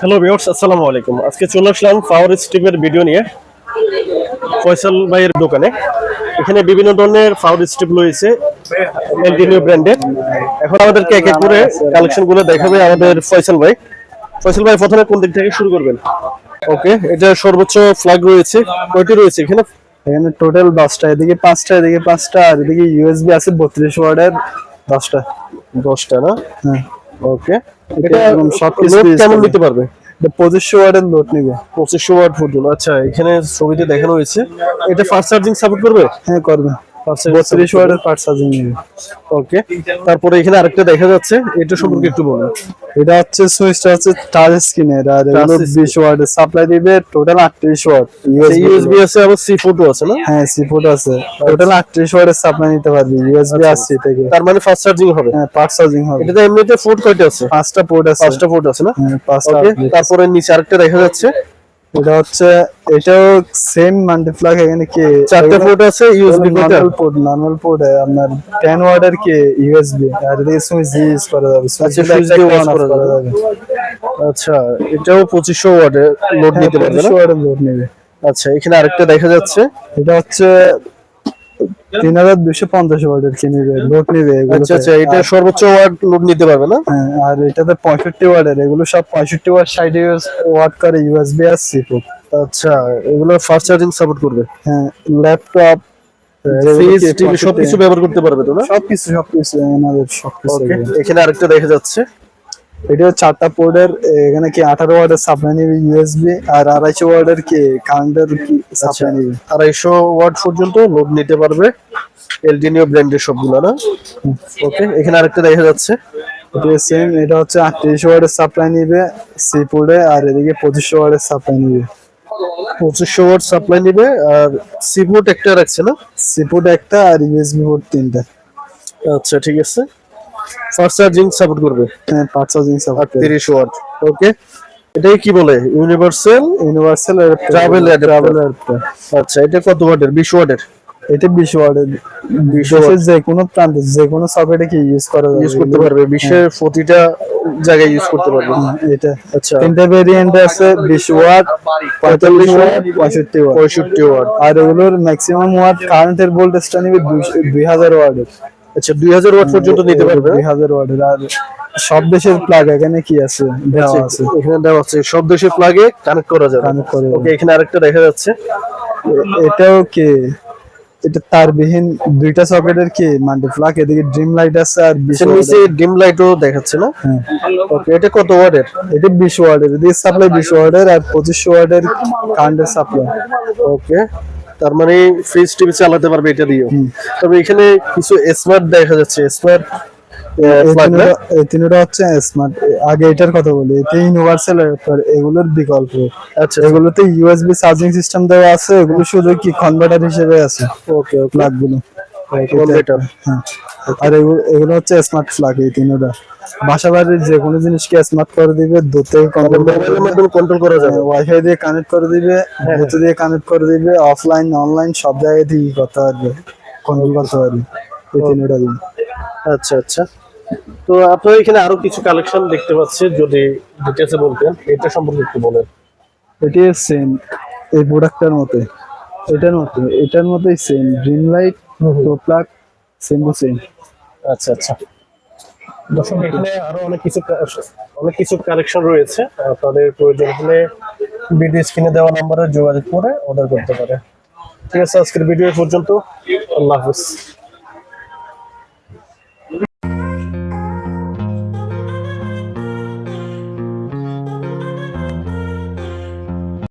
Hello viewers আসসালামু আলাইকুম। আজকে চলে আসলাম পাওয়ার স্ট্রিপের ভিডিও নিয়ে ফয়সাল ভাইয়ের দোকানে। এখানে বিভিন্ন ধরনের পাওয়ার স্ট্রিপ রয়েছে এলডিনিও ব্র্যান্ডের এখন আমাদেরকে এক এক করে কালেকশনগুলো দেখাবে আমাদের ফয়সাল ভাই। ফয়সাল ভাই প্রথমে কোন দিক থেকে শুরু করবেন? ওকে এটা সর্বোচ্চ ফ্ল্যাগ রয়েছে কয়টি রয়েছে এখানে? এখানে টোটাল দশটা এদিকে পাঁচটা এদিকে পাঁচটা আর এদিকে ইউএসবি আছে বত্রিশ ওয়ার্ডের দশটা। দশটা না? হ্যাঁ। ওকে। এটা কেমন নিতে পারবে? পঁচিশশো ওয়ার্ডের লোড নিবে। পঁচিশশো ওয়াট পর্যন্ত আচ্ছা এখানে ছবিতে দেখানো হয়েছে। এটা ফাস্ট চার্জিং সাপোর্ট করবে? হ্যাঁ করবে। বত্রিশ ওয়ার্ডের পার্ট চার্জিং ওকে তারপরে এখানে আরেকটা দেখা যাচ্ছে এটা সম্পর্কে একটু বলুন। এটা হচ্ছে সুইচটা হচ্ছে টাচ বিশ সাপ্লাই দিবে টোটাল আটত্রিশ ওয়াট ইউএসবি ইউএসবি আছে আবার সি ফোর্টও আছে না? হ্যাঁ সি পোর্ট আছে। টোটাল আটত্রিশ ওয়ার্ডের সাপ্লাই নিতে পারবি ইউএসবি আর সি থেকে তার মানে ফাস্ট চার্জিং হবে? হ্যাঁ পার্ট চার্জিং হবে। এটাতে এমনিতে ফোর্ট কয়টা আছে? পাঁচটা পোর্ট আছে। পাঁচটা ফোর্ট আছে না? হ্যাঁ পাঁচটা তারপরে নিচে আরেকটা দেখা যাচ্ছে। এটা হচ্ছে এটাও সেম মাল্টিপ্লাগ এখানে কি চারটা পোর্ট আছে USB normal port normal port আপনার 10 ওয়াটের কি ইউএসবি আর এদিকে সুইচ ইউজ করা যাবে আচ্ছা, switch দিয়ে on করা যাবে। আচ্ছা এটাও পঁচিশশো ওয়াটের লোড নিতে পারবে না? ওয়াটের লোড নেবে। আচ্ছা এখানে আরেকটা দেখা যাচ্ছে। এটা হচ্ছে তিন হাজার দুশো পঞ্চাশ ওয়াটের কি নেবে লোড নেবে। আচ্ছা আচ্ছা এটা সর্বোচ্চ ওয়াট লোড নিতে পারবে না? হ্যাঁ, আর এটাতে পঁয়ষট্টি ওয়াটের এগুলো সব পঁয়ষট্টি ওয়াট ষাট ওয়াট করে ইউএসবি আর সি পোর্ট আচ্ছা এগুলো ফাস্ট চার্জিং সাপোর্ট করবে? হ্যাঁ ল্যাপটপ সবকিছু ব্যবহার করতে পারবে তো না? সবকিছু সবকিছু এখানে আরেকটা দেখা যাচ্ছে। এটা চারটা পোর্টের এখানে কি আঠারো ওয়ার্ডের সাপ্লাই নিবে ইউএসবি আর আড়াইশো ওয়ার্ডের কি কারেন্টের কি আচ্ছা। সাপ্লাই নিবে? আড়াইশো ওয়ার্ড পর্যন্ত লোড নিতে পারবে এলডিনিও ব্র্যান্ডের সবগুলো না? ওকে এখানে আরেকটা দেখা যাচ্ছে। সেম এটা হচ্ছে আটত্রিশশো ওয়ার্ডের সাপ্লাই নিবে সি পোর্টে আর এদিকে পঁচিশশো ওয়ার্ডের সাপ্লাই নিবে। পঁচিশশো ওয়াট সাপ্লাই নিবে আর সি সিবোর্ড একটা রাখছে না? সি পোর্ট একটা আর ইউএসবি পোর্ট তিনটা। আচ্ছা ঠিক আছে। ফাস্ট চার্জিং সাপোর্ট করবে? হ্যাঁ পাঁচ চার্জিং সাপোর্ট তিরিশ ওয়াট। ওকে। এটাই কি বলে? Universal universal adapter। ট্রাভেল আচ্ছা এটা কত ওয়াটের? বিশ ওয়াটের? এটা বিশ ওয়ার্ডের দেশের যে কোনো প্রান্তে যে কোনো সকেটে কি ইউজ করা যাবে? ইউজ করতে পারবে। বিশের প্রতিটা জায়গায় ইউজ করতে পারবে। এটা। আচ্ছা। তিনটা ভেরিয়েন্ট আছে বিশ ওয়াট পঁয়তাল্লিশ ওয়াট পঁয়ষট্টি ওয়াট। পঁয়ষট্টি ওয়াট। আর এগুলোর ম্যাক্সিমাম ওয়াট কারেন্টের ভোল্টেজটা নিবে দুই হাজার ওয়াটের। আচ্ছা দুই হাজার ওয়াট পর্যন্ত নিতে পারবে? দুই হাজার ওয়াটের আর সব দেশের প্লাগ এখানে কি আছে? দেওয়া আছে। এখানে দেওয়া আছে। সব দেশের প্লাগে কানেক্ট করা যাবে। কানেক্ট করে ওকে এখানে আরেকটা দেখা যাচ্ছে। এটাও কি? এটা তারবিহীন দুইটা সকেটের কি? মাল্টি প্লাগ এদিকে ড্রিম লাইট আছে আর নিচে ডিম লাইটও দেখাচ্ছে না? হ্যাঁ। ওকে এটা কত ওয়াটের? এটা বিশ ওয়াটের। এদিকে সাপ্লাই বিশ ওয়াটের আর পঁচিশশো ওয়াটের কারেন্টের সাপ্লাই ওকে তার মানে ফ্রিজ টিভি চালাতে পারবে এটা দিয়ে তবে এখানে কিছু স্মার্ট দেখা যাচ্ছে স্মার্ট এই তিনটা- হচ্ছে স্মার্ট আগে এটার কথা বলি এটা ইউনিভার্সাল এগুলোর বিকল্প। আচ্ছা এগুলোতে ইউএসবি চার্জিং সিস্টেম দেওয়া আছে এগুলো শুধু কি কনভার্টার হিসেবে আছে ওকে ওকে লাগবে গুলো কনভার্টার হ্যাঁ। আর এগুলো হচ্ছে স্মার্ট প্লাগ এই তিনটা। বাসা বাড়ির যে কোনো জিনিসকে স্মার্ট করে দিবে? দূর থেকে কন্ট্রোল মাধ্যমে কন্ট্রোল করা যাবে। ওয়াইফাই দিয়ে কানেক্ট করে দিবে ব্লুটুথ দিয়ে কানেক্ট করে দিবে অফলাইন অনলাইন সব জায়গায় দিয়ে করতে পারবে। কন্ট্রোল করতে পারবে। এই তিনটা দিন আচ্ছা আচ্ছা। তো আপনার এখানে আরও কিছু কালেকশন দেখতে পাচ্ছি যদি ডিটেলসে বলতেন এটা সম্পর্কে একটু বলেন। এটি সেম এই প্রোডাক্টটার মতো। এটার মতো এটার মতোই same dream light pro plug same to same আচ্ছা আচ্ছা। দর্শক, এখানে আরও অনেক কিছু অনেক কিছু কালেকশন রয়েছে। আপনাদের প্রয়োজন হলে ভিডিও স্ক্রিনে দেওয়া নাম্বারে যোগাযোগ করে অর্ডার করতে পারে। ঠিক আছে, আজকের ভিডিও পর্যন্ত। আল্লাহ হাফিজ।